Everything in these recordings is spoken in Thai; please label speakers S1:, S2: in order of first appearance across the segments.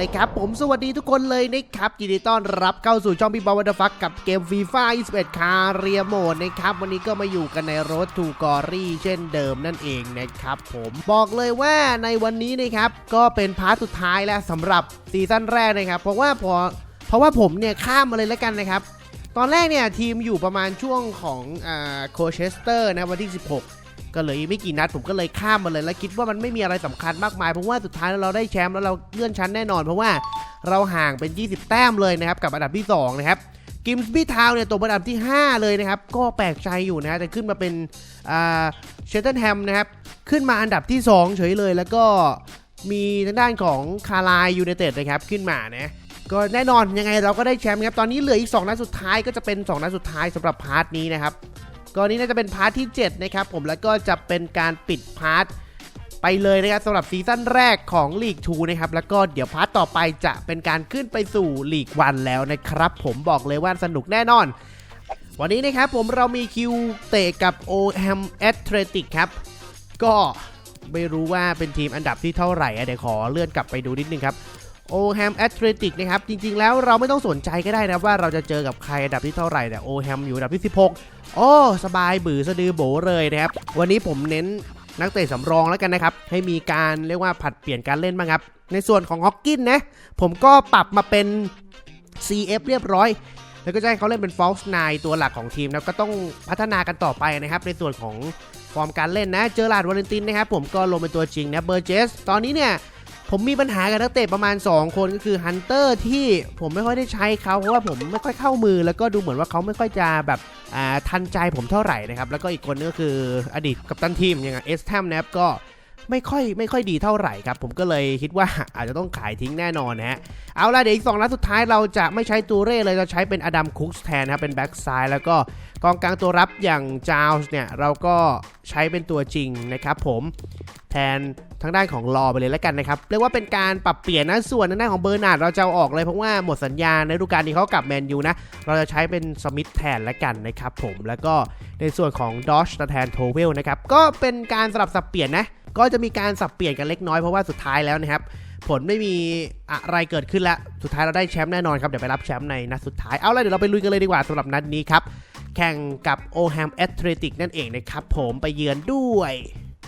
S1: เลยครับ ผมสวัสดีทุกคนเลยนะครับยินดีต้อนรับเข้าสู่ช่องพี่บอลวันเดอร์ฟักกับเกมฟีฟ่า21 คาเรียโหมดนะครับ วันนี้ก็มาอยู่กันในรถทูกอรี่เช่นเดิมนั่นเองนะครับ ผมบอกเลยว่าในวันนี้นะครับ ก็เป็นพาร์ทสุดท้ายแล้วสำหรับซีซั่นแรกนะครับ เพราะว่าพอเพราะว่าผมเนี่ยข้ามมาเลยแล้วกันนะครับ ตอนแรกเนี่ยทีมอยู่ประมาณช่วงของอ่าโคเชสเตอร์นะวันที่ 16 ก็เลยไม่กี่นัดผมก็เลยข้ามมาเลยแล้วคิดว่ามันไม่มีอะไรสำคัญมากมายเพราะว่าสุดท้ายแล้วเราได้แชมป์แล้วเราเลื่อนชั้นแน่นอน เพราะว่าเราห่างเป็น 20 แต้มเลยนะครับกับอันดับที่ 2 นะครับกิมส์บี้ทาวเนี่ยตกอันดับที่ 5 เลยนะครับ ก็แปลกใจอยู่นะแต่ขึ้นมาเป็นเชตเทนแฮมนะครับ ขึ้นมาอันดับที่ 2 เฉยเลย แล้วก็มีทางด้านของคาร์ไลยูไนเต็ดนะครับขึ้นมานะก็แน่นอนยังไงเราก็ได้แชมป์ครับ ตอนนี้เหลืออีก 2 นัดสุดท้ายก็จะเป็น 2 นัดสุดท้ายสำหรับพาร์ทนี้นะครับ ก็นี้น่าจะเป็นพาร์ทที่ 7 นะครับผมแล้วก็จะเป็นการปิดพาร์ทไปเลยนะครับสำหรับซีซั่นแรกของลีก2นะครับแล้วก็เดี๋ยวพาร์ทต่อไปจะเป็นการขึ้นไปสู่ลีกวันแล้วนะครับ ผมบอกเลยว่าสนุกแน่นอน วันนี้นะครับผมเรามีคิวเตะกับ o h a m a t h l e t i c ครับก็ไม่รู้ว่าเป็นทีมอันดับที่เท่าไหร่เดี๋ยวขอเลื่อนกลับไปดูนิดนึงครับ โอแฮมแอตเลติกนะครับจริงๆแล้วเราไม่ต้องสนใจก็ได้นะว่าเราจะเจอกับใครอันดับที่เท่าไหร่แต่โอแฮมอยู่อันดับที่ 16 โอ้ สบายบือสะดือโบเลยนะครับวันนี้ผมเน้นนักเตะสำรองแล้วกันนะครับ ให้มีการเรียกว่าผัดเปลี่ยนการเล่นบ้างครับ ในส่วนของฮอกกินนะผมก็ปรับมาเป็น CF เรียบร้อย แล้วก็จะให้เขาเล่นเป็น false nine ตัวหลักของทีมแล้วก็ต้องพัฒนากันต่อไปนะครับในส่วนของฟอร์มการเล่นนะ เจอร์ลาดวาเลนตินนะครับผมก็ลงเป็นตัวจริงนะเบอร์เจส ตอนนี้เนี่ย ผมมีปัญหากับนักเตะประมาณ 2 คนก็คือฮันเตอร์ที่ผมไม่ค่อยได้ใช้เขาเพราะว่าผมไม่ค่อยเข้ามือ แล้วก็ดูเหมือนว่าเขาไม่ค่อยจะแบบอ่าทันใจผมเท่าไหร่นะครับแล้วก็อีกคนนึงก็คืออดีตกัปตันทีมอย่างเอสแทมนะครับก็ ไม่ค่อยไม่ค่อยดีเท่าไหร่ครับ ผมก็เลยคิดว่าอาจจะต้องขายทิ้งแน่นอนนะฮะเอาละเดี๋ยวอีกสองนัดสุดท้ายเราจะไม่ใช้ตูเร่เลยเราใช้เป็นอดัมคุกส์แทนนะครับเป็นแบ็กซ้ายแล้วก็กองกลางตัวรับอย่างจาวส์เนี่ยเราก็ใช้เป็นตัวจริงนะครับผมแทนทางด้านของรอไปเลยแล้วกันนะครับ เรียกว่าเป็นการปรับเปลี่ยนนะส่วนทางด้านของเบอร์นาร์ดเราจะเอาออกเลยเพราะว่าหมดสัญญาในฤดูกาลนี้เขากลับแมนยูนะ เราจะใช้เป็นสมิธแทนแล้วกันนะครับผมแล้วก็ในส่วนของดอชแทนโทเวลนะครับ ก็เป็นการสลับสับเปลี่ยนนะ ก็จะมีการสับเปลี่ยนกันเล็กน้อยเพราะว่าสุดท้ายแล้วนะครับ ผลไม่มีอะไรเกิดขึ้นแล้ว สุดท้ายเราได้แชมป์แน่นอนครับ เดี๋ยวไปรับแชมป์ในนัดสุดท้าย เอาละเดี๋ยวเราไปลุยกันเลยดีกว่าสำหรับนัดนี้ครับ แข่งกับโอแฮมแอตเลติกนั่นเองนะครับผมไปเยือนด้วย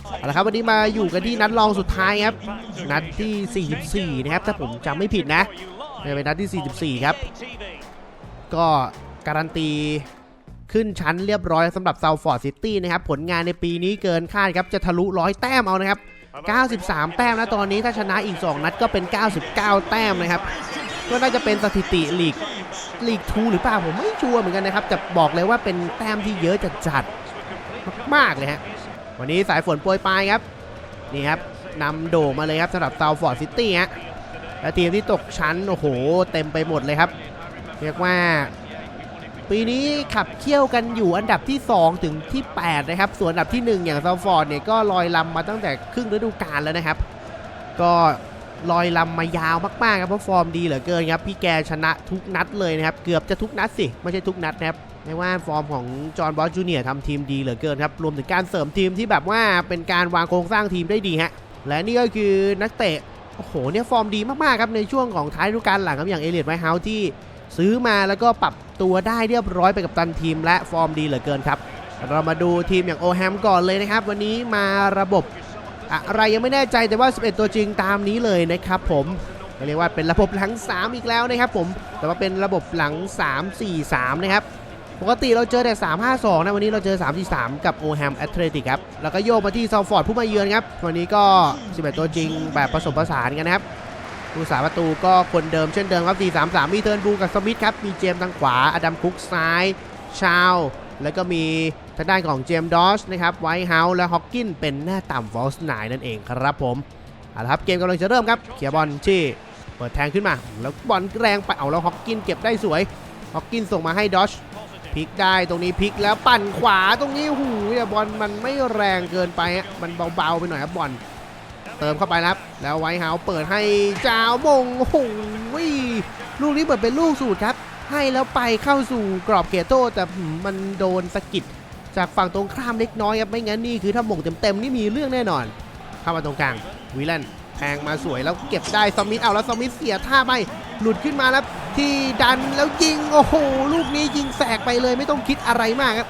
S1: เอาละครับวันนี้มาอยู่กันที่นัดรองสุดท้ายครับ นัดที่ 44 นะครับ ถ้าผมจำไม่ผิดนะเป็นนัดที่ 44 ครับ ก็การันตี ขึ้นชั้นเรียบร้อยสำหรับซาวฟอร์ดซิตี้นะครับ ผลงานในปีนี้เกินคาดครับ จะทะลุร้อยแต้มเอานะครับ 93 แต้มนะตอนนี้ถ้าชนะอีก 2 นัดก็เป็น 99 แต้มนะครับ ก็น่าจะเป็นสถิติลีกลีกทูหรือเปล่าผมไม่ชัวร์เหมือนกันนะครับจะบอกเลยว่าเป็นแต้มที่เยอะจัดจัดๆมากๆเลยฮะวันนี้สายฝนโปรยปลายครับนี่ครับนำโด่งมาเลยครับสำหรับซาวฟอร์ดซิตี้ฮะและทีมที่ตกชั้นโอ้โห เต็มไปหมดเลยครับ เรียกว่า ปีนี้ขับเคี่ยวกันอยู่อันดับที่ 2 ถึงที่ 8 นะครับ ส่วนอันดับที่ 1 อย่างซาวฟอร์ดเนี่ยก็ลอยลำมาตั้งแต่ครึ่งฤดูกาลแล้วนะครับ ก็ลอยลำมายาวมากๆครับเพราะฟอร์มดีเหลือเกินครับ พี่แกชนะทุกนัดเลยนะครับ เกือบจะทุกนัดสิ ไม่ใช่ทุกนัดนะครับไม่ว่าฟอร์มของจอห์นบอสจูเนียร์ทำทีมดีเหลือเกินครับ รวมถึงการเสริมทีมที่แบบว่าเป็นการวางโครงสร้างทีมได้ดีฮะ และนี่ก็คือนักเตะ โอ้โห เนี่ยฟอร์มดีมากๆครับในช่วงของท้ายฤดูกาลหลังครับอย่างเอเลียดไวท์เฮาส์ที่ซื้อมาแล้วก็ปรับ ตัวได้เรียบร้อยไปกับตันทีมและฟอร์มดีเหลือเกินครับ เรามาดูทีมอย่างโอแฮมก่อนเลยนะครับ วันนี้มาระบบอะไรยังไม่แน่ใจแต่ว่า 11 ตัวจริงตามนี้เลยนะครับผมก็เรียกว่าเป็นระบบหลัง 3 อีกแล้วนะครับผมแต่ว่าเป็นระบบหลัง 3 4 3 นะครับปกติเราเจอแต่ 3 5 2 นะวันนี้เราเจอ 3 4 3 กับโอแฮมแอตเลติกครับแล้วก็โยกมาที่ซาวฟอร์ดผู้มาเยือนครับวันนี้ก็ 11 ตัวจริงแบบผสมผสานกันนะครับ ผู้สาประตูก็คนเดิมเช่นเดิมครับ 4-3-3 มีเทิร์นบูกับสมิธครับ มีเจมส์ทางขวา อดัมคุกซ้าย ชาว แล้วก็มีทางด้านของเจมส์ดอชนะครับ ไวท์เฮาส์และฮอกกินเป็นหน้าต่ำฟอลส์ไนนั่นเองครับผม เอาละครับ เกมกำลังจะเริ่มครับ เขียบอลที่เปิดแทงขึ้นมา แล้วบอลแรงไป เอาแล้วฮอกกินเก็บได้สวย ฮอกกินส่งมาให้ดอชพลิกได้ตรงนี้พลิกแล้วปั่นขวาตรงนี้หูยบอลมันไม่แรงเกินไป มันเบาๆไปหน่อยครับบอล เติมเข้าไปครับ แล้วไวท์เฮาส์เปิดให้จาวมงโอ้โหลูกนี้เหมือนเป็นลูกสูตรครับ ให้แล้วไปเข้าสู่กรอบเขตโทษแต่มันโดนสะกิดจากฝั่งตรงข้ามเล็กน้อยครับไม่งั้นนี่คือถ้ามงเต็มๆนี่มีเรื่องแน่นอน เข้ามาตรงกลางวิลเลนแทงมาสวยแล้วเก็บได้สมิธเอาแล้วสมิธเสียท่าไปหลุดขึ้นมาแล้วที่ดันแล้วยิงโอ้โหลูกนี้ยิงแสกไปเลยไม่ต้องคิดอะไรมากครับ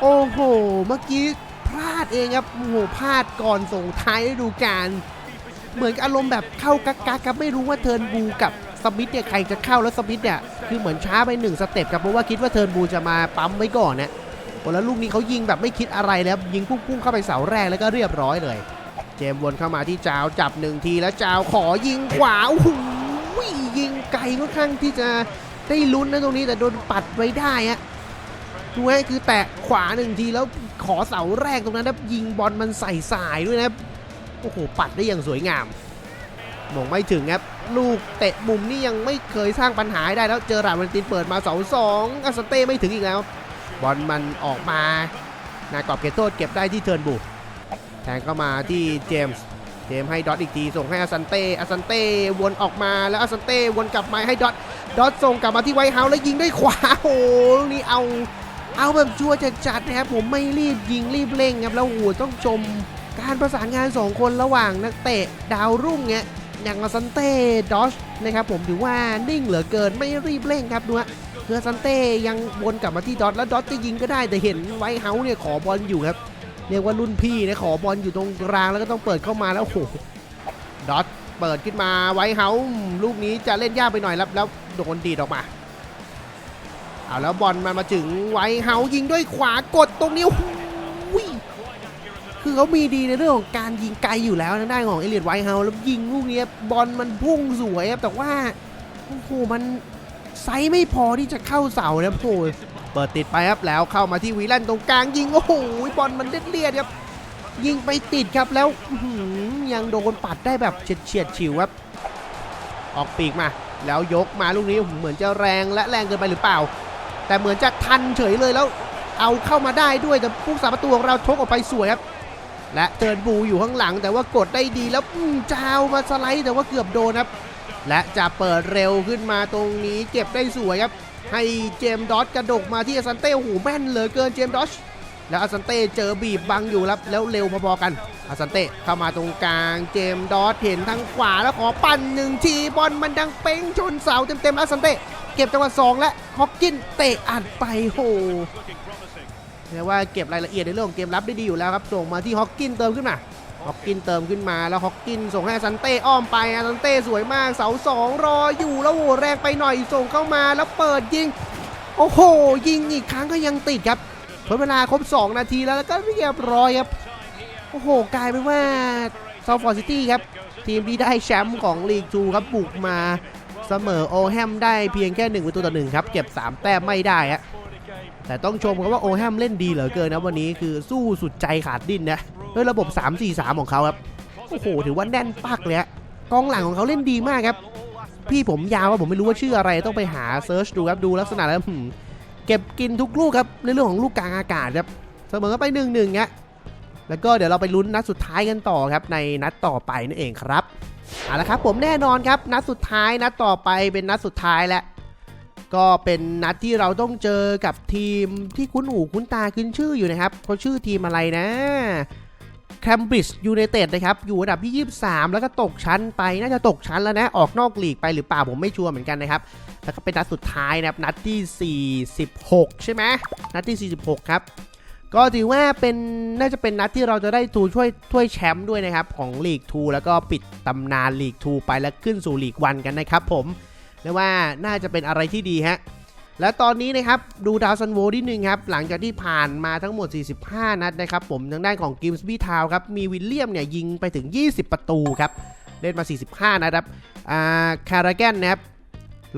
S1: โอ้โห เมื่อกี้ พลาดเองครับ โอ้โห พลาดก่อนส่งท้ายฤดูกาล เหมือนอารมณ์แบบเข้ากักกักครับไม่รู้ว่าเทิร์นบูกับสมิธเนี่ยใครจะเข้าแล้วสมิธเนี่ยคือเหมือนช้าไปหนึ่งสเต็ปครับเพราะว่าคิดว่าเทิร์นบูจะมาปั๊มไว้ก่อนนะโอ้แล้วลูกนี้เขายิงแบบไม่คิดอะไรแล้วยิงพุ่งๆเข้าไปเสาแรกแล้วก็เรียบร้อยเลย เจมส์วนเข้ามาที่จาวจับหนึ่งทีแล้วจาวขอยิงขวาโอ้โหยิงไกลค่อนข้างที่จะได้ลุ้นนะตรงนี้แต่โดนปัดไว้ได้ฮะ ดูให้คือแตะขวาหนึ่งทีแล้วขอเสาแรกตรงนั้นนะยิงบอลมันใส่สายด้วยนะโอ้โหปัดได้อย่างสวยงามมองไม่ถึงครับลูกเตะมุมนี่ยังไม่เคยสร้างปัญหาได้แล้วเจอราดวันตินเปิดมาเสาสองอาสเต้ไม่ถึงอีกแล้ว บอลมันออกมานากรอบเขตโทษเก็บได้ที่เทิร์นบุกแทงเข้ามาที่เจมส์เจมส์ให้ดอทอีกทีส่งให้อาซันเต้อาซันเต้วนออกมาแล้วอาซันเต้วนกลับมาให้ดอทดอทส่งกลับมาที่ไวท์เฮาส์แล้วยิงด้วยขวาโอ้โหลูกนี่เอา เอาแบบชัวร์จัดๆนะครับผมไม่รีบยิงรีบเร่งครับแล้วโอ้โหต้องชมการประสานงาน 2 คนระหว่างนักเตะดาวรุ่งเนี่ยอย่างอาซันเต้ดอชนะครับผมถือว่านิ่งเหลือเกินไม่รีบเร่งครับดูฮะคืออาซันเต้ยังวนกลับมาที่ดอทแล้วดอทจะยิงก็ได้แต่เห็นไวท์เฮาส์เนี่ยขอบอลอยู่ครับเรียกว่ารุ่นพี่นะขอบอลอยู่ตรงกลางแล้วก็ต้องเปิดเข้ามาแล้วโอ้โหดอทเปิดขึ้นมาไว้เฮาส์ลูกนี้จะเล่นยากไปหน่อยแล้วแล้วโดนดีดออกมา เอาแล้วบอลมันมาถึงไว้เฮายิงด้วยขวากดตรงนี้คือเขามีดีในเรื่องของการยิงไกลอยู่แล้วทางด้านของเอเลียดไวเฮาแล้วยิงลูกนี้บอลมันพุ่งสวยครับแต่ว่าโอ้โหมันไซส์ไม่พอที่จะเข้าเสาครับโอ้โหเปิดติดไปครับแล้วเข้ามาที่วีแลนตรงกลางยิงโอ้โหบอลมันเลียดๆครับ ยิงไปติดครับแล้วยังโดนปัดได้แบบเฉียดเฉียดๆฉิวครับออกปีกมา แล้วยกมาลูกนี้เหมือนจะแรงและแรงเกินไปหรือเปล่า แต่เหมือนจะทันเฉยเลยแล้วเอาเข้ามาได้ด้วยแต่ผู้สาประตูของเราชกออกไปสวยครับและเทิร์นบูอยู่ข้างหลัง แต่ว่ากดได้ดีแล้วอื้อจาวมาสไลด์แต่ว่าเกือบโดนครับ และจะเปิดเร็วขึ้นมาตรงนี้เก็บได้สวยครับ ให้เจมดอสกระดกมาที่อาซันเต้โอ้โหแม่นเหลือเกินเจมดอสแล้วอาซันเต้เจอบีบบังอยู่แล้วแล้วเร็วพอๆกันอาซันเต้เข้ามาตรงกลางเจมดอสเห็นทางขวาแล้วขอปั่นหนึ่งทีบอลมันดังเป้งชนเสาเต็มๆอาซันเต้ ก็บจังหวะสองและฮอกกินเตะอัดไปโหเรียกว่าเก็บรายละเอียดในเรื่องของเกมรับได้ดีอยู่แล้วครับ ส่งมาที่ฮอกกินเติมขึ้นมาฮอกกินเติมขึ้นมาแล้วฮอกกินส่งให้ซันเต้อ้อมไปอาซันเต้สวยมากเสาสองรออยู่แล้วโหแรงไปหน่อยส่งเข้ามาแล้วเปิดยิง โอ้โห ยิงอีกครั้งก็ยังติดครับทดเวลาครบ 2 นาทีแล้วแล้วก็เรียบร้อยครับ โอ้โห กลายเป็นว่าซาฟอร์ซิตี้ครับ ทีมที่ได้แชมป์ของลีกทูครับบุกมา เสมอโอแฮมได้เพียงแค่1ประตูต่อหนึ่งครับ เก็บ 3 แต้มไม่ได้ฮะแต่ต้องชมครับว่าโอแฮมเล่นดีเหลือเกินนะวันนี้คือสู้สุดใจขาดดิ้นนะด้วยระบบ 3-4-3 ของเขาครับโอ้โหถือว่าแน่นปักเลยกองหลังของเขาเล่นดีมากครับ พี่ผมยาวว่าผมไม่รู้ว่าชื่ออะไรต้องไปหาเซิร์ชดูครับดูลักษณะแล้วเก็บกินทุกลูกครับในเรื่องของลูกกลางอากาศครับเสมอไปหนึ่งหนึ่งฮะแล้วก็เดี๋ยวเราไปลุ้นนัดสุดท้ายกันต่อครับในนัดต่อไปนั่นเองครับ เอาละครับผมแน่นอนครับนัดสุดท้ายนัดต่อไปเป็นนัดสุดท้ายแล้วก็เป็นนัดที่เราต้องเจอกับทีมที่คุ้นหูคุ้นตาคุ้นชื่ออยู่นะครับเขาชื่อทีมอะไรนะแคมบริดจ์ยูไนเต็ดนะครับ อยู่อันดับที่ 23 แล้วก็ตกชั้นไป น่าจะตกชั้นแล้วนะ ออกนอกลีกไปหรือเปล่าผมไม่ชัวร์เหมือนกันนะครับ แล้วก็เป็นนัดสุดท้ายนะครับ นัดที่ 46 ใช่ไหมนัดที่ 46 ครับ ก็ถือว่าเป็นน่าจะเป็นนัดที่เราจะได้ทูช่วยถ้วยแชมป์ด้วยนะครับ ของลีก2แล้วก็ปิดตำนานลีก2ไปแล้วขึ้นสู่ลีก1กันนะครับผมเรียกว่าน่าจะเป็นอะไรที่ดีฮะและตอนนี้นะครับดูดาวซันโวนิดนึงครับ หลังจากที่ผ่านมาทั้งหมด 45 นัดนะครับผมทางด้านของกิมส์บี้ทาวครับ มีวิลเลียมเนี่ยยิงไปถึง 20 ประตูครับ เล่นมา 45นัดครับอ่าคาราแกนนะครับ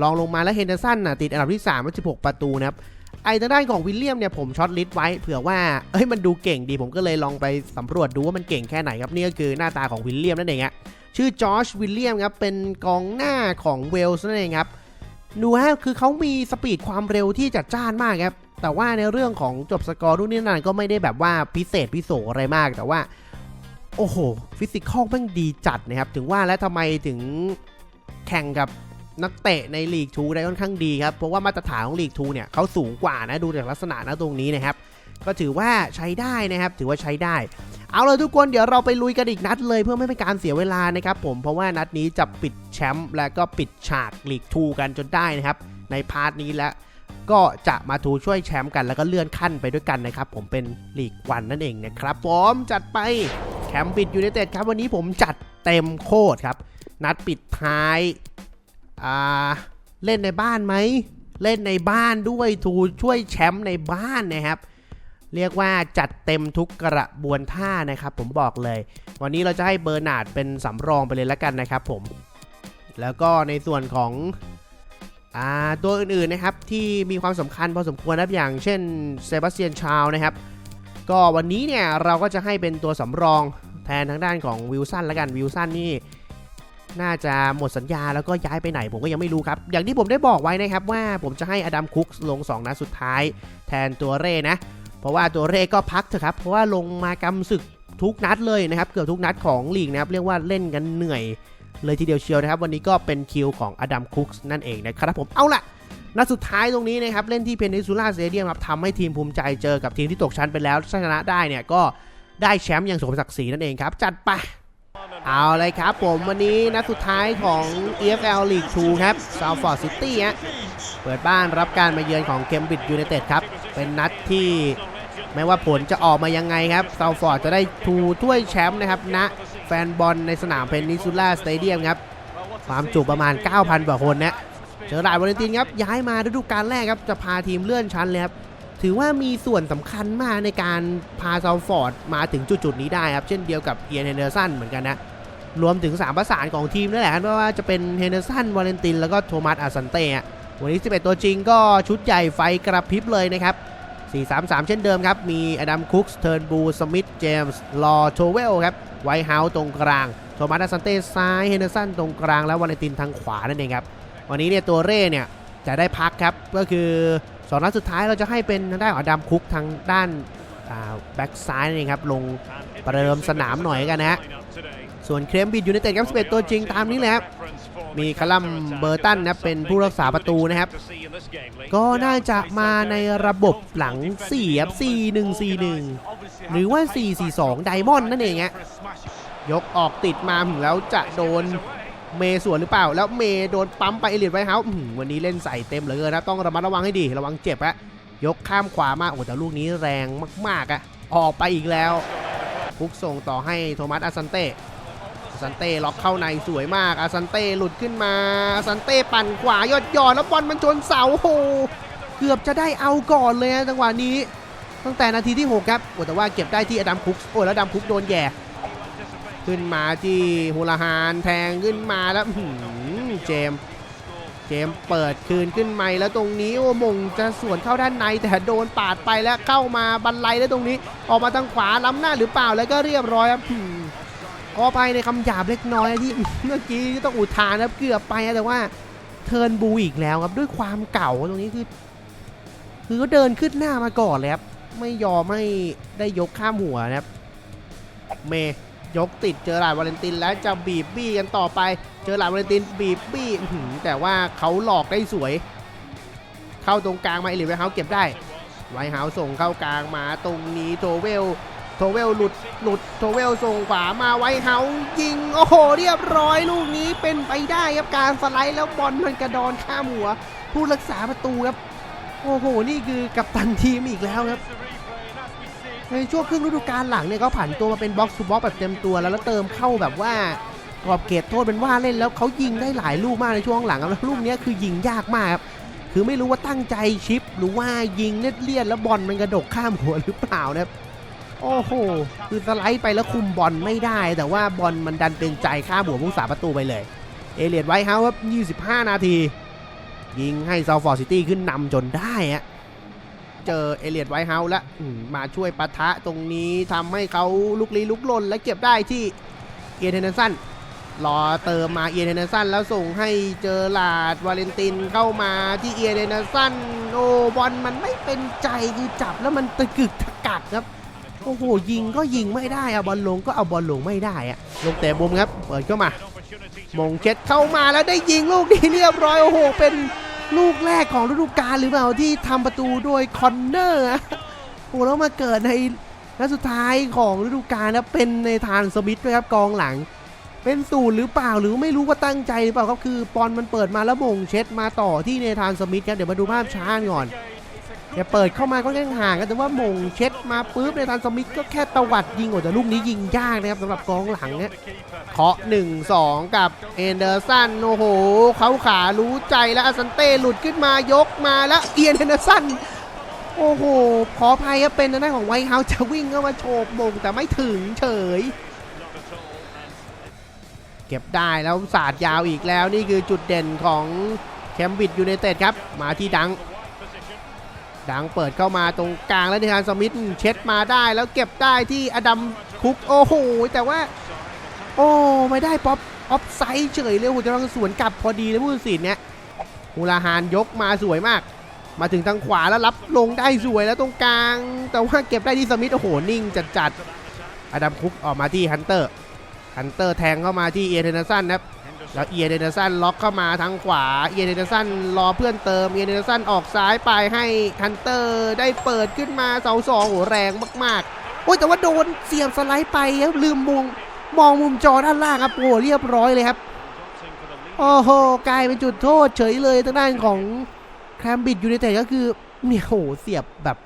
S1: ลองลงมาแล้วเฮนเดอร์สันน่ะติดอันดับที่3มา16ประตูนะครับ ไอ้ทางด้านของวิลเลียมเนี่ยผมช็อตลิสต์ไว้เผื่อว่าเอ้ยมันดูเก่งดีผมก็เลยลองไปสำรวจดูว่ามันเก่งแค่ไหนครับนี่ก็คือหน้าตาของวิลเลียมนั่นเองฮะชื่อจอร์จวิลเลียมครับเป็นกองหน้าของเวลส์นั่นเองครับดูฮะคือเขามีสปีดความเร็วที่จัดจ้านมากครับแต่ว่าในเรื่องของจบสกอร์รุ่นนี้นั่นก็ไม่ได้แบบว่าพิเศษพิโสอะไรมากแต่ว่า โอ้โห ฟิสิกอลแม่งดีจัดนะครับ ถึงว่าแล้วทำไมถึงแข่งกับ นักเตะในลีกทูได้ค่อนข้างดีครับเพราะว่ามาตรฐานของลีกทูเนี่ยเขาสูงกว่านะดูจากลักษณะนะตรงนี้นะครับ ก็ถือว่าใช้ได้นะครับ ถือว่าใช้ได้ เอาเลยทุกคนเดี๋ยวเราไปลุยกันอีกนัดเลยเพื่อไม่เป็นการเสียเวลานะครับผมเพราะว่านัดนี้จะปิดแชมป์และก็ปิดฉากลีก2กันจนได้นะครับ ในพาร์ทนี้แล้วก็จะมาทูช่วยแชมป์กันแล้วก็เลื่อนขั้นไปด้วยกันนะครับ ผมเป็นลีกวันนั่นเองนะครับผมจัดไปแคมป์ปิดยูไนเต็ดครับวันนี้ผมจัดเต็มโคตรครับ นัดปิดท้าย อ่าเล่นในบ้านไหม เล่นในบ้านด้วยทูช่วยแชมป์ในบ้านนะครับ เรียกว่าจัดเต็มทุกกระบวนท่านะครับ ผมบอกเลย วันนี้เราจะให้เบอร์นาร์ดเป็นสำรองไปเลยละกันนะครับผม แล้วก็ในส่วนของอาตัวอื่นๆนะครับที่มีความสำคัญพอสมควรนะครับอย่างเช่นเซบาสเตียนชาวนะครับ ก็วันนี้เนี่ยเราก็จะให้เป็นตัวสำรองแทนทางด้านของวิลสันละกันวิลสันนี่ น่าจะหมดสัญญาแล้วก็ย้ายไปไหนผมก็ยังไม่รู้ครับ อย่างที่ผมได้บอกไว้นะครับว่าผมจะให้อดัมคุกลง 2 นัดสุดท้าย แทนตัวเร่นะ เพราะว่าตัวเร่ก็พักเถอะครับ เพราะว่าลงมากำศึกทุกนัดเลยนะครับ เกือบทุกนัดของลีกนะครับ เรียกว่าเล่นกันเหนื่อย เลยทีเดียวเชียวนะครับ วันนี้ก็เป็นคิวของอดัมคุกนั่นเองนะครับผมเอาละนัดสุดท้ายตรงนี้นะครับเล่นที่เพนิซูล่าสเตเดียมครับทำให้ทีมภูมิใจเจอกับทีมที่ตกชั้นไปแล้วชนะได้เนี่ยก็ได้แชมป์อย่างสมศักดิ์ศรีนั่นเองครับจัดไป เอาเลยครับผมวันนี้นัดสุดท้ายของ EFL League 2 ครับ Salford City ฮะเปิดบ้านรับการมาเยือนของ Cambridge United ครับ เป็นนัดที่ไม่ว่าผลจะออกมายังไงครับ Salford จะได้ทูถ้วยแชมป์นะครับณแฟนบอลในสนามเพนิซูล่าสเตเดียมครับ ความจุประมาณ 9,000กว่าคนนะเจอราดวาเลนตินครับ ย้ายมาฤดูกาลแรกครับ จะพาทีมเลื่อนชั้นเลยครับ ถือว่ามีส่วนสำคัญมากในการพาซาวฟอร์ดมาถึงจุดๆนี้ได้ครับ เช่นเดียวกับเอียนเฮนเดอร์สันเหมือนกันนะ รวมถึง 3 ประสานของทีมนั่นแหละไม่ว่าจะเป็นเฮนเดอร์สัน วาเลนติน แล้วก็โทมัสอาซันเต้อวันนี้ 11 ตัวจริงก็ชุดใหญ่ไฟกระพริบเลยนะครับ 4-3-3 เช่นเดิมครับ มีอดัมคุกส์เทิร์นบู สมิธ เจมส์ ลอโทเวลครับ ไวท์เฮาส์ตรงกลาง โทมัสอาซันเต้ซ้าย เฮนเดอร์สันตรงกลาง แล้ววาเลนตินทางขวานั่นเองครับ วันนี้เนี่ยตัวเร่เนี่ยจะได้พักครับ ก็คือ สองนัดสุดท้ายเราจะให้เป็นทางด้านของอดัมคุกทางด้านแบ็กซ้ายนั่เองครับลงประเดิมสนามหน่อยกันนะฮะส่วนเครมบิดยูไนเต็ดครับ 11 ตัวจริงตามนี้เลยครับมีคลัมเบอร์ตันนะเป็นผู้รักษาประตูนะครับ ก็น่าจะมาในระบบหลัง4ครับ4-1-4-1 หรือว่า 4-4-2 ไดมอนด์นั่นเองฮะยกออกติดมาถึงแล้วจะโดน เมย์สวนหรือเปล่า แล้วเมย์โดนปั๊มไปเอลิทไวท์เฮาส์วันนี้เล่นใส่เต็มเหลือเกินนะต้องระมัดระวังให้ดีระวังเจ็บอะยกข้ามขวามาโอ้แต่ลูกนี้แรงมากๆอะออกไปอีกแล้วฟุกส่งต่อให้โทมัสอาซันเต้อาซันเต้ล็อกเข้าในสวยมากอาซันเต้หลุดขึ้นมาอาซันเต้ปั่นขวายอดยอดแล้วบอลมันชนเสาโหเกือบจะได้เอาก่อนเลยนะจังหวะนี้ ตั้งแต่นาทีที่ 6 ครับโอ้แต่ว่าเก็บได้ที่อดัมคุกโอ้แล้วดัมคุกโดนแย่ ขึ้นมาที่ฮูลาฮานแทงขึ้นมาแล้วเจมส์เจมเปิดคืนขึ้นใหม่แล้วตรงนี้โอ้มงจะสวนเข้าด้านในแต่โดนปาดไปแล้วเข้ามาบันไลแล้วตรงนี้ ออกมาทางขวาล้ำหน้าหรือเปล่าแล้วก็เรียบร้อยครับขอไปในคำหยาบเล็กน้อยที่เมื่อกี้ต้องอุทานนะครับเกือบไปนะแต่ว่าเทิร์นบูอีกแล้วครับด้วยความเก่าตรงนี้คือคือเขาเดินขึ้นหน้ามาก่อนเลยครับไม่ยอมไม่ได้ยกข้ามหัวนะครับเมย์ ยกติดเจอหลาดวาเลนตินแล้วจะบีบบี้กันต่อไป เจอหลาดวาเลนตินบีบบี้แต่ว่าเขาหลอกได้สวย เข้าตรงกลางมาเอลิเวเฮาเก็บได้ไวเฮาส่งเข้ากลางมาตรงนี้โทเวลโทเวลหลุดหลุดโทเวลส่งขวามาไวเฮายิงโอ้โหเรียบร้อยลูกนี้เป็นไปได้ครับการสไลด์แล้วบอลมันกระดอนข้ามหัว ผู้รักษาประตูครับ โอ้โห นี่คือกัปตันทีมอีกแล้วครับ ในช่วงครึ่งฤดูกาลหลังเนี่ยเขาผันตัวมาเป็นบ็อกซ์ทูบ็อกแบบเต็มตัวแล้วแล้วเติมเข้าแบบว่ากรอบเขตโทษเป็นว่าเล่นแล้วเขายิงได้หลายลูกมากในช่วงหลังครับแล้วลูกเนี้ยคือยิงยากมากครับคือไม่รู้ว่าตั้งใจชิปหรือว่ายิงเลี่ยดๆแล้วบอลมันกระดกข้ามหัวหรือเปล่านะครับโอ้โห คือสไลด์ไปแล้วคุมบอลไม่ได้ แต่ว่าบอลมันดันเป็นใจข้ามหัวผู้สาประตูไปเลย เอเลียดไวท์เฮาส์ครับ 25 นาที ยิงให้ซาวฟอร์ซิตี้ขึ้นนำจนได้อะ เจอเอเลียดไวท์เฮาส์แล้วอืมมาช่วยปะทะตรงนี้ทำให้เขาลุกลี้ลุกลนและเก็บได้ที่เอียนเทนเนสันรอเติมมาเอียนเทนเนสันแล้วส่งให้เจอหลาดวาเลนตินเข้ามาที่เอียนเทนเนสันโอ้บอลมันไม่เป็นใจคือจับแล้วมันตะกึกตะกักครับโอ้โหยิงก็ยิงไม่ได้อะบอลลงก็เอาบอลลงไม่ได้อะลงแต่บุมครับเปิดเข้ามามงเช็ดเข้ามาแล้วได้ยิงลูกนี้เรียบร้อยโอ้โหเป็น ลูกแรกของฤดูกาลหรือเปล่าที่ทำประตูโดยคอนเนอร์โอ้โหแล้วมาเกิดในนัดสุดท้ายของฤดูกาลนะเป็นในทานสมิธด้วยครับกองหลัง เป็นสูตรหรือเปล่าหรือไม่รู้ว่าตั้งใจหรือเปล่าครับคือปอนมันเปิดมาแล้วมงเช็ดมาต่อที่ในธานสมิธครับเดี๋ยวมาดูภาพช้าก่อน แกเปิดเข้ามาก็ยังห่างกันแต่ว่ามงเช็ดมาปุ๊บเนธานสมิธก็แค่ตวัดยิงโอ้แต่ลูกนี้ยิงยากนะครับสำหรับกองหลังเนี่ยเคาะ1 2กับเอนเดอร์สันโอ้โหเขาขารู้ใจแล้วอาซันเต้หลุดขึ้นมายกมาแล้วเอียนเอนเดอร์สันโอ้โหขออภัยครับเป็นทางด้านของไวท์เฮาส์จะวิ่งเข้ามาโฉบมงแต่ไม่ถึงเฉยเก็บได้แล้วศาสาดยาวอีกแล้วนี่คือจุดเด่นของแคมบิดยูไนเต็ดครับ มาที่ดัง ดังเปิดเข้ามาตรงกลางแล้วนิทานสมิธเช็ดมาได้แล้วเก็บได้ที่อดัมคุกโอ้โหแต่ว่า โอ้ไม่ได้ป๊อปออฟไซด์เฉยเลยโอ้จะต้องสวนกลับพอดีเลยผู้ตัดสินเนี่ยมูลาฮานยกมาสวยมาก มาถึงทางขวาแล้วรับลงได้สวยแล้วตรงกลาง แต่ว่าเก็บได้ที่สมิธโอ้โหนิ่งจัดจัดๆอดัมคุกออกมาที่ฮันเตอร์ฮันเตอร์แทงเข้ามาที่เอเดนสันนะครับ แล้วเอียเดนเดอร์สันล็อกเข้ามาทางขวาเอียเดนเดอร์สันรอเพื่อนเติมเอียเดนเดอร์สันออกซ้ายไปให้ฮันเตอร์ได้เปิดขึ้นมาเสาสองโหแรงมากๆโอ้ยแต่ว่าโดนเสียบสไลด์ไปครับลืมมองมองมุมจอด้านล่างครับโอ้เรียบร้อยเลยครับโอ้โหกลายเป็นจุดโทษเฉยเลยทางด้านของแคมบิดยูไนเต็ดก็คือเนี่ยโอ้โหเสียบแบบ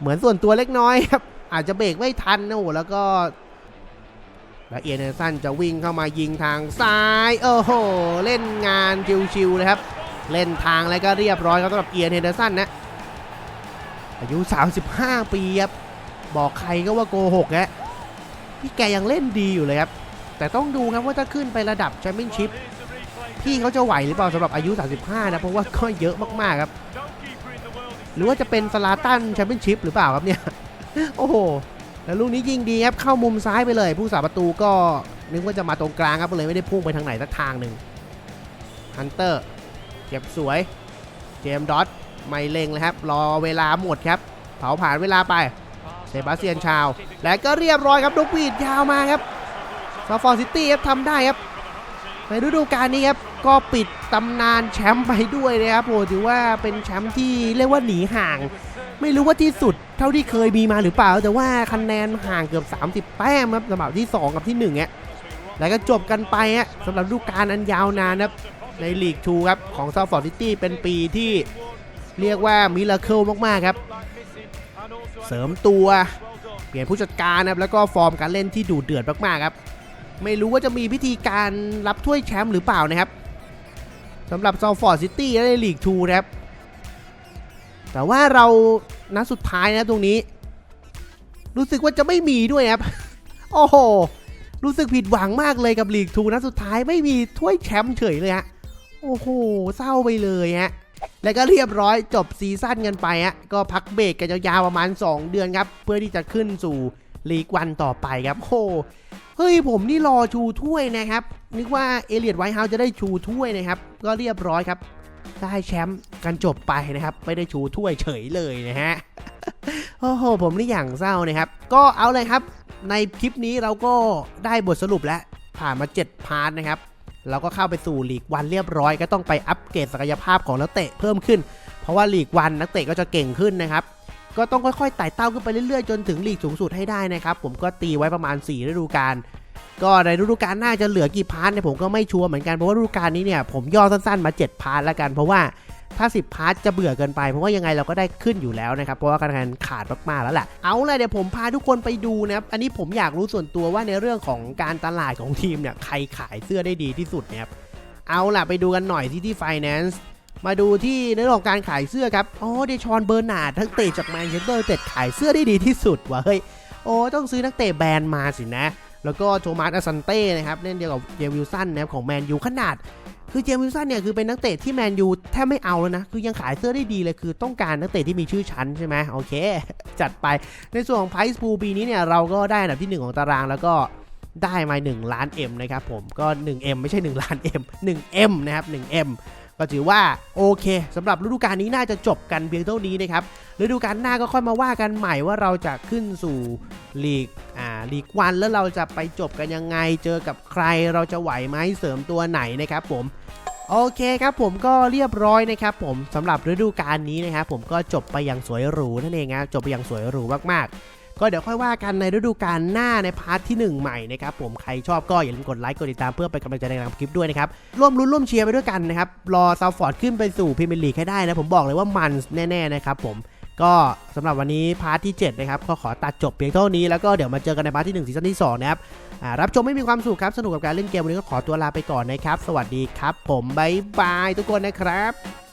S1: เหมือนส่วนตัวเล็กน้อยครับอาจจะเบรกไม่ทันนะโอ้โหแล้วก็ แล้วเอียนเนอร์สันจะวิ่งเข้ามายิงทางซ้ายโอ้โหเล่นงานชิวๆเลยครับ เล่นทางแล้วก็เรียบร้อยครับสำหรับเอียนเฮนเดอร์สันนะอายุ 35 ปีครับบอกใครก็ว่าโกหกฮะพี่แกยังเล่นดีอยู่เลยครับ แต่ต้องดูครับว่าถ้าขึ้นไประดับแชมเปี้ยนชิพพี่เขาจะไหวหรือเปล่าสำหรับอายุ 35 นะ เพราะว่าก็เยอะมากๆครับ หรือว่าจะเป็นสลาตันแชมเปี้ยนชิพหรือเปล่าครับเนี่ย โอ้โห แล้วลูกนี้ยิงดีครับเข้ามุมซ้ายไปเลย ผู้สาประตูก็นึกว่าจะมาตรงกลางครับก็เลยไม่ได้พุ่งไปทางไหนสักทางหนึ่งฮันเตอร์เก็บสวยเจมดอตไม่เล็งเลยครับ รอเวลาหมดครับ เผาผ่านเวลาไปเซบาสเตียนชาว และก็เรียบร้อยครับลูกวีดยาวมาครับซาฟอร์ซิตี้ครับทำได้ครับ ในฤดูกาลนี้ครับ ก็ปิดตำนานแชมป์ไปด้วยนะครับโอ้ถือว่าเป็นแชมป์ที่เรียกว่าหนีห่าง ไม่รู้ว่าที่สุดเท่าที่เคยมีมาหรือเปล่า แต่ว่าคะแนนห่างเกือบ 30 แต้มครับสำหรับที่ 2 กับที่1เนี่ยแล้วก็จบกันไปฮะสำหรับฤดูกาลอันยาวนานครับในลีก2ครับของซาฟอร์ซิตี้เป็นปีที่เรียกว่ามิราเคิลมาก ๆ ครับ เสริมตัวเปลี่ยนผู้จัดการนะครับแล้วก็ฟอร์มการเล่นที่ดูเดือดมากๆครับ ไม่รู้ว่าจะมีพิธีการรับถ้วยแชมป์หรือเปล่านะครับสำหรับซาฟอร์ซิตี้ในลีก2นะครับแต่ว่าเรา นัดสุดท้ายนะตรงนี้ รู้สึกว่าจะไม่มีด้วยครับ โอ้โห รู้สึกผิดหวังมากเลยกับลีกทูนัดสุดท้ายไม่มีถ้วยแชมป์เฉยเลยฮะ โอ้โห เศร้าไปเลยฮะ แล้วก็เรียบร้อยจบซีซั่นกันไปฮะ ก็พักเบรกกันยาวๆประมาณ 2 เดือนครับ เพื่อที่จะขึ้นสู่ลีกวันต่อไปครับ โอ้เฮ้ยผมนี่รอชูถ้วยนะครับ นึกว่าเอเลียดไวท์เฮาส์จะได้ชูถ้วยนะครับ ก็เรียบร้อยครับ ได้แชมป์กันจบไปนะครับ ไม่ได้ชูถ้วยเฉยเลยนะฮะโอ้โหผมนี่อย่างเศร้านะครับ ก็เอาเลยครับ ในคลิปนี้เราก็ได้บทสรุปแล้ว ผ่านมา 7 พาร์ทนะครับ เราก็เข้าไปสู่ลีกวันเรียบร้อย ก็ต้องไปอัปเกรดศักยภาพของนักเตะเพิ่มขึ้น เพราะว่าลีกวันนักเตะก็จะเก่งขึ้นนะครับ ก็ต้องค่อยๆไต่เต้าขึ้นไปเรื่อยๆ จนถึงลีกสูงสุดให้ได้นะครับ ผมก็ตีไว้ประมาณ4ฤดูกาล ก็ในฤดูกาลหน้าจะเหลือกี่พาร์ทเนี่ยผมก็ไม่ชัวร์เหมือนกันเพราะว่าฤดูกาลนี้เนี่ยผมย่อสั้นๆมา 7 พาร์ทแล้วกัน เพราะว่าถ้า 10 พาร์ทจะเบื่อเกินไป เพราะว่ายังไงเราก็ได้ขึ้นอยู่แล้วนะครับ เพราะว่าคะแนนขาดมากๆแล้วแหละเอาเลยเดี๋ยวผมพาทุกคนไปดูนะครับ อันนี้ผมอยากรู้ส่วนตัวว่าในเรื่องของการตลาดของทีมเนี่ยใครขายเสื้อได้ดีที่สุดนะครับเอาล่ะไปดูกันหน่อยที่ที่ Finance มาดูที่ในเรื่องของการขายเสื้อครับอ๋อเดชอนเบอร์นาร์ดทั้งเตะจากแมนเชสเตอร์เต็ดขายเสื้อได้ดีที่สุดว่ะเฮ้ยโอ้ต้องซื้อนักเตะแบรนด์มาสินะ แล้วก็โทมัสอาซันเต้นะครับเล่นเดียวกับเจมวิลสันนะครับของแมนยูขนาด คือเจมวิลสันเนี่ยคือเป็นนักเตะที่แมนยูแทบไม่เอาแล้วนะ คือยังขายเสื้อได้ดีเลยคือต้องการนักเตะที่มีชื่อชั้นใช่ไหมโอเค จัดไปในส่วนของไพรส์พูปีนี้เนี่ยเราก็ได้อันดับที่ 1 ของตารางแล้วก็ได้มา1ล้าน M นะครับผมก็ 1M ไม่ใช่ 1 ล้าน M 1M นะครับ 1M ก็ถือว่าโอเคสำหรับฤดูกาลนี้น่าจะจบกันเพียงเท่านี้นะครับฤดูกาลหน้าก็ค่อยมาว่ากันใหม่ว่าเราจะขึ้นสู่ลีกอ่าลีกวันแล้วเราจะไปจบกันยังไง เจอกับใครเราจะไหวไหมเสริมตัวไหนนะครับผมโอเคครับผมก็เรียบร้อยนะครับผมสำหรับฤดูกาลนี้นะครับผมก็จบไปอย่างสวยหรูนั่นเองนะจบไปอย่างสวยหรูมากๆ ก็เดี๋ยวค่อยว่ากันในฤดูกาลหน้าในพาร์ทที่ 1 ใหม่นะครับผมใครชอบก็อย่าลืมกดไลค์กดติดตามเพื่อเป็นกำลังใจในการทำคลิปด้วยนะครับร่วมรุ้นร่วมเชียร์ไปด้วยกันนะครับรอซาวฟอร์ดขึ้นไปสู่พรีเมียร์ลีกให้ได้นะผมบอกเลยว่ามันแน่ๆนะครับผมก็สำหรับวันนี้พาร์ทที่ 7 นะครับ ก็ขอตัดจบเพียงเท่านี้แล้วก็เดี๋ยวมาเจอกันในพาร์ทที่ 1 ซีซั่นที่ 2 นะครับรับชมไม่มีความสุขครับ สนุกกับการเล่นเกมวันนี้ก็ขอตัวลาไปก่อนนะครับ สวัสดีครับผม บ๊ายบายทุกคนนะครับ